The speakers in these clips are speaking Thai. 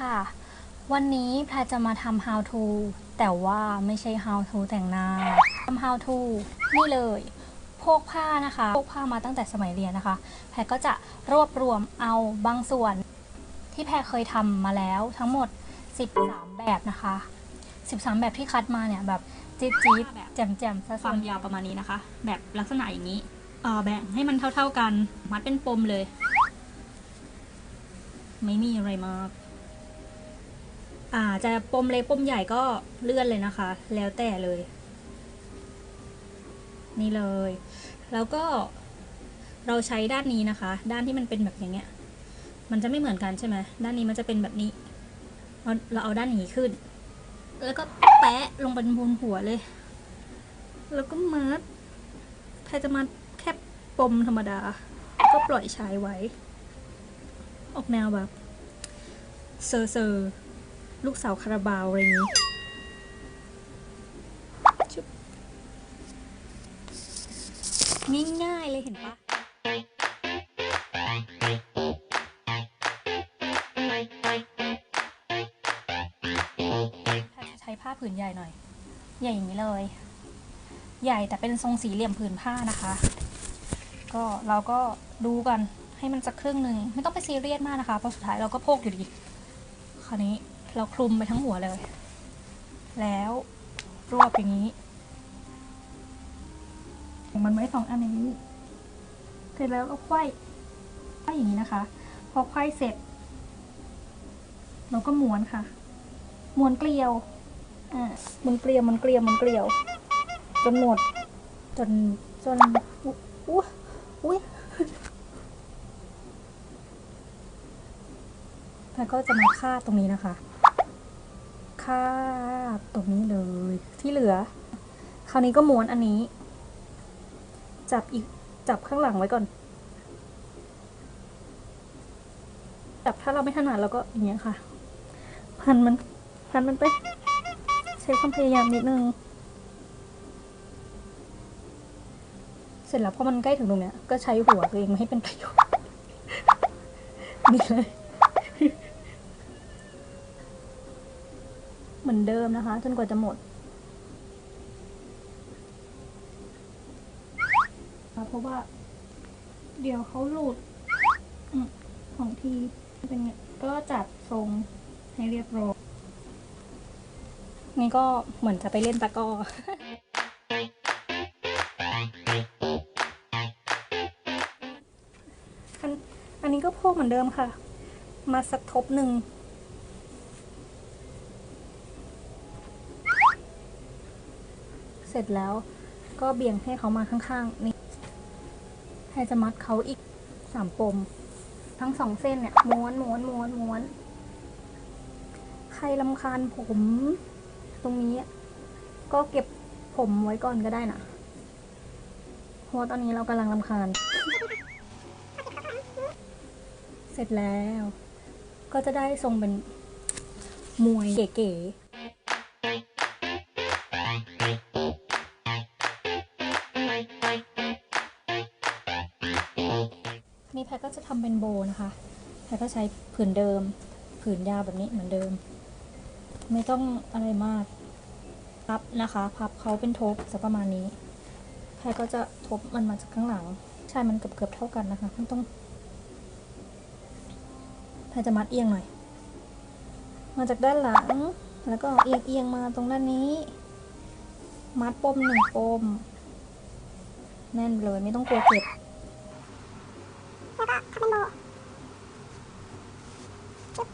ซิลค่ะ วันนี้แพรจะมาทำ how to แต่ว่าไม่ใช่ how to แต่งหน้าทำ how to นี่เลยพกผ้านะคะพกผ้ามาตั้งแต่สมัยเรียนนะคะ แพรก็จะรวบรวมเอาบางส่วน ที่แพรเคยทำมาแล้วทั้งหมด 13 แบบนะคะ 13 แบบที่คัดมาเนี่ยแบบจี๊ดจี๊ดแจ่มแจ่มๆซะคส่วาวนมยาวประมาณนี้นะคะ แบบลักษณะอย่างนี้เอ่อแบ่งให้มันเท่า ๆกัน มัดเป็นปมเลย ไม่มีอะไรมาก อ่าจะปมเล็กปมใหญ่ก็เลื่อนเลยนะคะ แล้วแต่เลย นี่เลย แล้วก็เราใช้ด้านนี้นะคะ ด้านที่มันเป็นแบบอย่างเงี้ย มันจะไม่เหมือนกันใช่ไหมด้านนี้มันจะเป็นแบบนี้เราเราเอาด้านนี้ขึ้น แล้วก็แปะลงบนบนหัวเลย แล้วก็มัดแพรจะมัดแค่ปมธรรมดา ก็ปล่อยใชายไว้ ออกแนวแบบเซอร์เซอร์ ลูกสาวคาราบาวอะไรอย่างนี้ชุบง่ายๆเลยเห็นปะแพรจะใช้ผ้าผืนใหญ่หน่อย ใหญ่อย่างนี้เลย ใหญ่แต่เป็นทรงสี่เหลี่ยมผืนผ้านะคะ ก็เราก็ดูกันให้มันสักครึ่งหนึ่งไม่ต้องไปซีเรียสมากนะคะ เพราะสุดท้ายเราก็โพกอยู่ดีคราวนี้ เราคลุมไปทั้งหัวเลย แล้วรวบอย่างนี้ มันไว้สองอันอย่างนี้ เสร็จแล้วเราไขว้ไขว้อย่างนี้นะคะ พอไขว้เสร็จ เราก็ม้วนค่ะ ม้วนเกลียวอ่าหมันเกลียวหมันเกลียวหมันเกลียว จนหมด จนจนอุ๊ยอุ้ยแล้วก็จะมาคาดตรงนี้นะคะ คาดตรงนี้เลย ที่เหลือ คราวนี้ก็ม้วนอันนี้ จับอีกจับข้างหลังไว้ก่อน จับถ้าเราไม่ถนัดเราก็อย่างเงี้ยค่ะ พันมัน พันมันไป ใช้ความพยายามนิดนึง เสร็จแล้วพอมันใกล้ถึงตรงเนี้ย ก็ใช้หัวตัวเองมาให้เป็นประโยชน์นี่เลย มือนเดิมนะคะ จนกว่าจะหมดเพราะว่า เดี๋ยวเขาหลุดอของทีเป็นก็จัดทรงให้เรียบร้อยนี่ก็เหมือนจะไปเล่นตะก้ออันอันนี้ก็พกเหมือนเดิมค่ะ มาสักทบหนึ่ง เสร็จแล้วก็เบี่ยงให้เขามาข้างๆนี่ให้จะมัดเขาอีกสามปม ทั้งสองเส้นเนี่ยม้วนม้วนม้วนม้วน ใครลำคาญผม ตรงนี้ ก็เก็บผมไว้ก่อนก็ได้นะเพราะว่าตอนนี้เรากำลังลำคาญ เสร็จแล้ว ก็จะได้ทรงเป็นมวยเก๋ๆ ทำเป็นโบนะคะแพทก็ใช้ผืนเดิม ผืนยาวแบบนี้เหมือนเดิม ไม่ต้องอะไรมาก พับนะคะ พับเขาเป็นทบจะประมาณนี้แพทก็จะทบมันมาจากข้างหลัง ใช่มันเกือบเกือบเท่ากันนะคะไม่ต้องแพรจะมัดเอียงหน่อย มาจากด้านหลัง แล้วก็เอียงเอียงมาตรงด้านนี้ มัดปมหนึ่งปม แน่นเลยไม่ต้องกลัวเจ็บ แล้วก็ทำเป็นโบ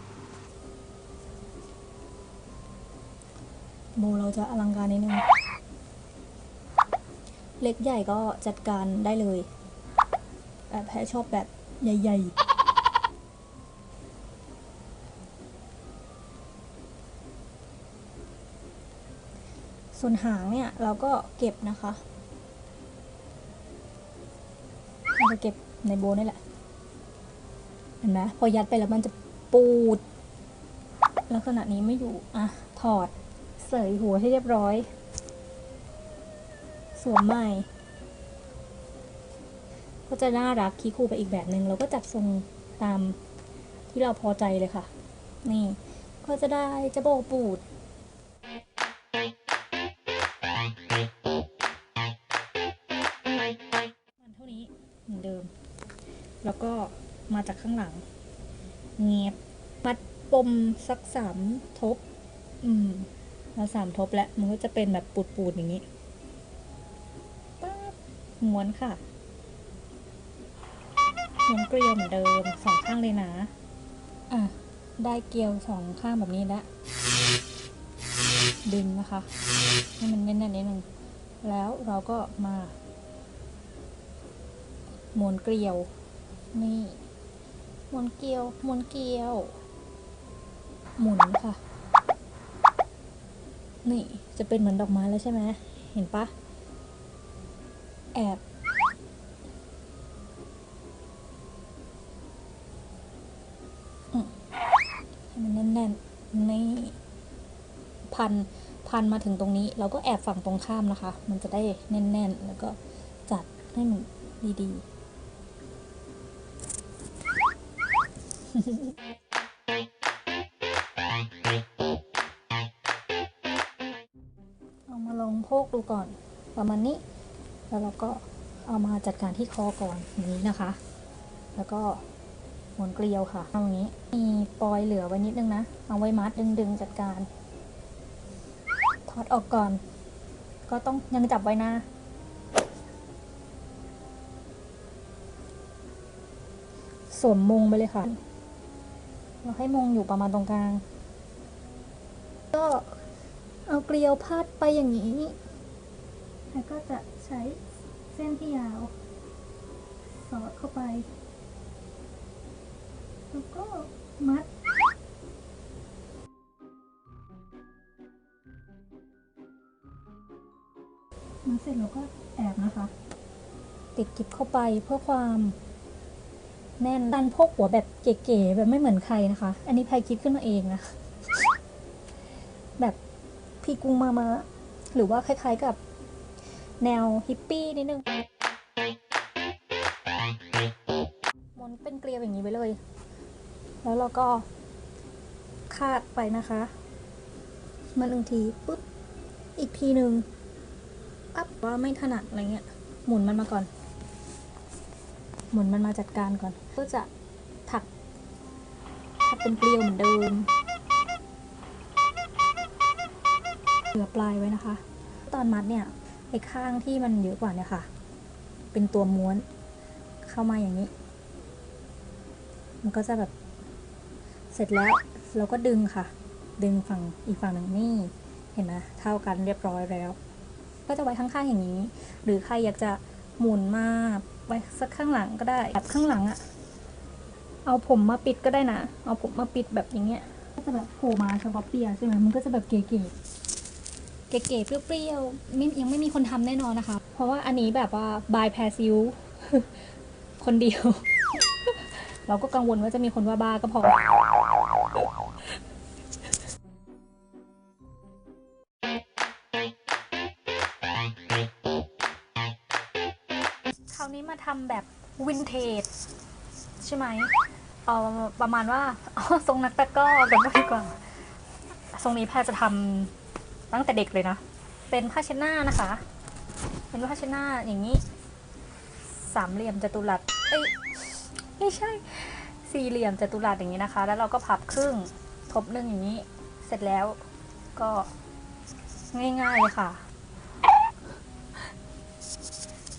โบเราจะอลังการนิดนึง เล็กใหญ่ก็จัดการได้เลยแต่แพ้ชอบแบบใหญ่ ๆส่วนหางเนี่ยเราก็เก็บนะคะเราจะเก็บในโบนี่แหละ เห็นไหมพอยัดไปแล้วมันจะปูด ลักษณะนี้ไม่อยู่ อะ ถอด เสยหัวให้เรียบร้อย สวมใหม่ ก็จะน่ารักคีคูไปอีกแบบหนึ่งเราก็จัดทรงตามที่เราพอใจเลยค่ะ นี่ ก็จะได้จะโบกปูดมันเท่านี้เหมือนเดิม แล้วก็มาจากข้างหลัง เงียบมัดปมสักสามทบ อืม มาสามทบแล้วมันก็จะเป็นแบบปูดๆอย่างนี้ป๊าบม้วนค่ะม้วนเกลียวเหมือนเดิมสองข้างเลยนะ อะ ได้เกลียวสองข้างแบบนี้แล้วดึงนะคะให้มันแน่นๆนิดนึงแล้วเราก็มาม้วนเกลียวนี่ม้วนเกลียวม้วนเกลียว หมุนค่ะ นี่จะเป็นเหมือนดอกไม้แล้วใช่ไหมเห็นปะแอบมให้มันแน่นๆนี่พันพันมาถึงตรงนี้ เราก็แอบฝั่งตรงข้ามนะคะ มันจะได้แน่นๆ แล้วก็จัดให้มันดีๆ กดูก่อนประมาณนี้ แล้วเราก็เอามาจัดการที่คอก่อนอย่างนี้นะคะ แล้วก็หมุนเกลียวค่ะเอาอย่างนี้มีปลอยเหลือไว้นิดนึงนะ เอาไว้มัดดึงๆจัดการ ถอดออกก่อน ก็ต้องยังจับไว้นะสวมมงไปเลยค่ะ เราให้มงอยู่ประมาณตรงกลาง ก็เอาเกลียวพาดไปอย่างนี้ แล้วก็จะใช้เส้นที่ยาว สอดเข้าไป แล้วก็มัดมันเสร็จเราก็แอบนะคะ ติดกิบเข้าไปเพื่อความแน่นดันพกหัวแบบเก๋ๆแบบไม่เหมือนใครนะคะ อันนี้ไพคิดขึ้นมาเองนะ แบบพีกุ้งมามา หรือว่าคล้ายๆกับ แนวฮิปปี้นิดนึงมนเป็นเกลียวอย่างนี้ไว้เลย แล้วเราก็คาดไปนะคะมันหนึ่งทีปุ๊บ อีกทีหนึ่งปั๊บว่าไม่ถนัดอะไรเงี้ย หมุนมันมาก่อน หมุนมันมาจัดการก่อน ก็จะถักถักเป็นเกลียวเหมือนเดิมเหลือปลายไว้นะคะ ตอนมัดเนี่ย ไอ้ข้างที่มันเยอะกว่าเนี่ยค่ะ เป็นตัวม้วนเข้ามาอย่างนี้ มันก็จะแบบ เสร็จแล้วเราก็ดึงค่ะ ดึงฝั่งอีกฝั่งหนึ่งนี่ เห็นไหมเท่ากันเรียบร้อยแล้ว ก็จะไว้ข้างๆอย่างนี้ หรือใครอยากจะหมุนมาไว้สักข้างหลังก็ได้แบบข้างหลังอะเอาผมมาปิดก็ได้นะ เอาผมมาปิดแบบอย่างเงี้ย ก็จะแบบโผล่มาเฉพาะเปียใช่ไหมมันก็จะแบบเก๋ๆ เก๋ๆเปรี้ยวๆไม่ยังไม่มีคนทำแน่นอนนะคะ เพราะว่าอันนี้แบบว่าบายแพซิลคนเดียว เราก็กังวลว่าจะมีคนว่าบ้าก็พอคราวนี้มาทำแบบวินเทจใช่ไหมเออประมาณว่าเอทรงนักตะก้อกันบ้างดีกว่า ทรงนี้แพรจะทำ ตั้งแต่เด็กเลยนะ เป็นผ้าเช็ดหน้านะคะ เป็นผ้าเช็ดหน้าอย่างนี้ สามเหลี่ยมจัตุรัสเอ้ยไม่ใช่ สี่เหลี่ยมจัตุรัสอย่างนี้นะคะ แล้วเราก็พับครึ่งทบหนึ่งอย่างนี้ เสร็จแล้วก็ง่ายๆเลยค่ะ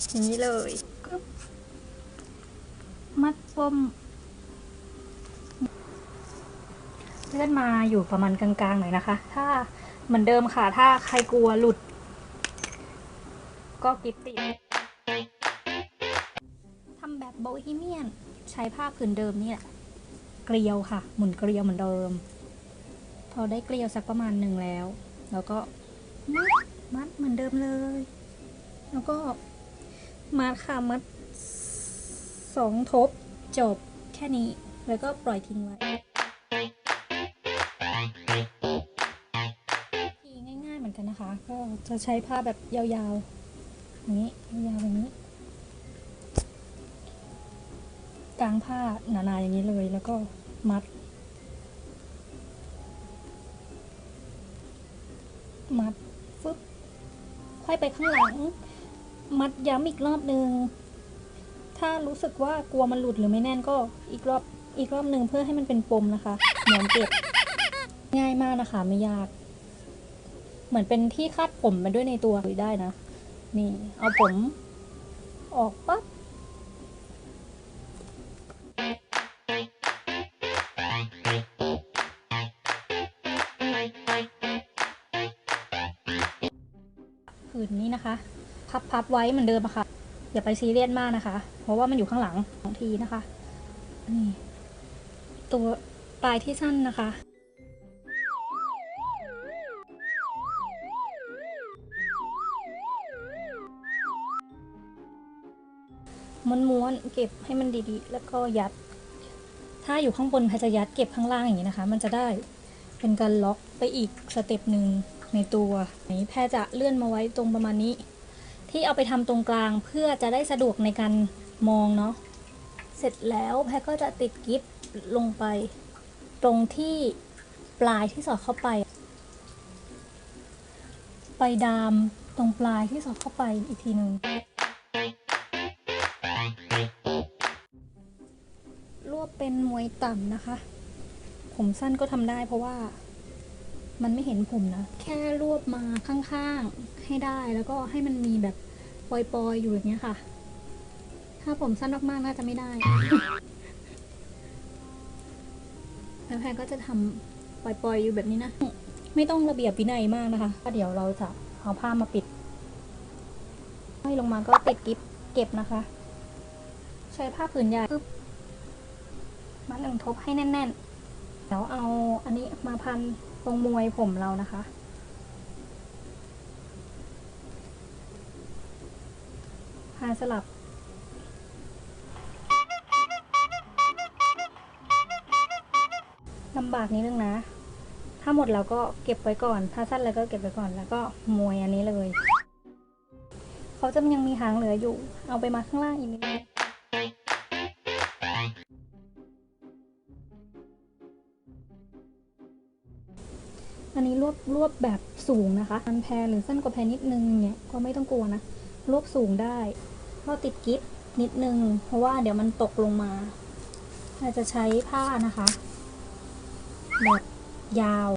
อย่างนี้เลยมัดปมเลื่อนมาอยู่ประมาณกลางๆหน่อยนะคะ ถ้า เหมือนเดิมค่ะ ถ้าใครกลัวหลุด ก็กิฟติดทำแบบโบฮีเมียน ใช้ผ้าผืนเดิมนี่แหละ เกลียวค่ะ หมุนเกลียวเหมือนเดิม พอได้เกลียวสักประมาณหนึ่งแล้ว แล้วก็มัดมัดเหมือนเดิมเลย แล้วก็มัดค่ะมัดสองทบจบแค่นี้ แล้วก็ปล่อยทิ้งไว้ คะ ก็จะใช้ผ้าแบบยาวๆอย่างนี้ยาวแบบนี้ กลางผ้าหนาๆอย่างนี้เลยแล้วก็มัด มัดฟึบค่อยไปข้างหลัง มัดย้ำอีกรอบนึง ถ้ารู้สึกว่ากลัวมันหลุดหรือไม่แน่นก็อีกรอบอีกรอบหนึ่งเพื่อให้มันเป็นปมนะคะเหมือนเก็บง่ายมากนะคะ ไม่ยาก เหมือนเป็นที่คาดผมมาด้วยในตัวได้นะ นี่ เอาผมออกปั๊บผืนนี้นะคะ พับพับไว้เหมือนเดิมอะค่ะ อย่าไปซีเรียสมากนะคะ เพราะว่ามันอยู่ข้างหลังของทีนะคะ นี่ ตัวปลายที่สั้นนะคะ เก็บให้มันดีๆ แล้วก็ยัด ถ้าอยู่ข้างบนแพรจะยัดเก็บข้างล่างอย่างนี้นะคะ มันจะได้เป็นการล็อกไปอีกสเต็ปหนึ่งในตัวนี้แพรจะเลื่อนมาไว้ตรงประมาณนี้ ที่เอาไปทำตรงกลางเพื่อจะได้สะดวกในการมองเนาะเสร็จแล้วแพรก็จะติดกิฟต์ลงไป ตรงที่ปลายที่สอดเข้าไป ไปดามตรงปลายที่สอดเข้าไปอีกทีหนึ่ง เป็นมวยต่ำนะคะ ผมสั้นก็ทำได้เพราะว่ามันไม่เห็นผมนะ แค่รวบมาข้างๆให้ได้แล้วก็ให้มันมีแบบปล่อยๆอยู่อย่างเงี้ยค่ะ ถ้าผมสั้นมากๆน่าจะไม่ได้ แล้วแพรก็จะทำปล่อยๆอยู่แบบนี้นะ ไม่ต้องระเบียบวินัยมากนะคะก็เดี๋ยวเราจะเอาผ้ามาปิดให้ลงมาก็ติดกิ๊บเก็บนะคะ ใช้ผ้าผืนใหญ่ปึ๊บ มัดหนึ่งทบให้แน่นๆแล้วเอาอันนี้มาพันตรงมวยผมเรานะคะพาสลับลำบากนิดนึงนะ ถ้าหมดเราก็เก็บไว้ก่อน ถ้าสั้นแล้วก็เก็บไว้ก่อน แล้วก็มวยอันนี้เลย เขาจะยังมีหางเหลืออยู่ เอาไปมาข้างล่างอีกนิด วบรวบแบบสูงนะคะมันแพรหรือสั้นกว่าแพรนิดนึงเนี่ยก็ไม่ต้องกลัวนะรวบสูงได้ก็ติดกิ๊บนิดนึง เพราะว่าเดี๋ยวมันตกลงมาเราจะใช้ผ้านะคะแบบยาว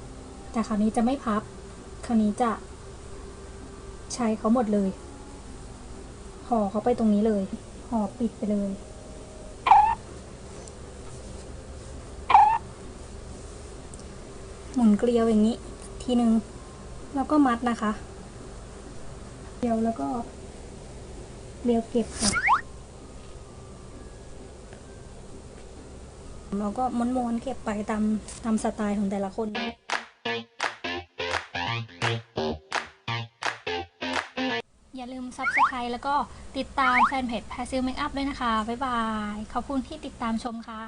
แต่คราวนี้จะไม่พับ คราวนี้จะใช้เขาหมดเลยห่อเขาไปตรงนี้เลยห่อปิดไปเลย หมุนเกลียวอย่างนี้ ทีหนึ่งแล้วก็มัดนะคะเกลียวแล้วก็เกลียวเก็บค่ะเราก็ม้วนๆเก็บไปตามตามสไตล์ของแต่ละคนอย่าลืม Subscribe แล้วก็ติดตามแฟนเพจ Passive Makeup ด้วยนะคะ บ๊ายบาย ขอบคุณที่ติดตามชมค่ะ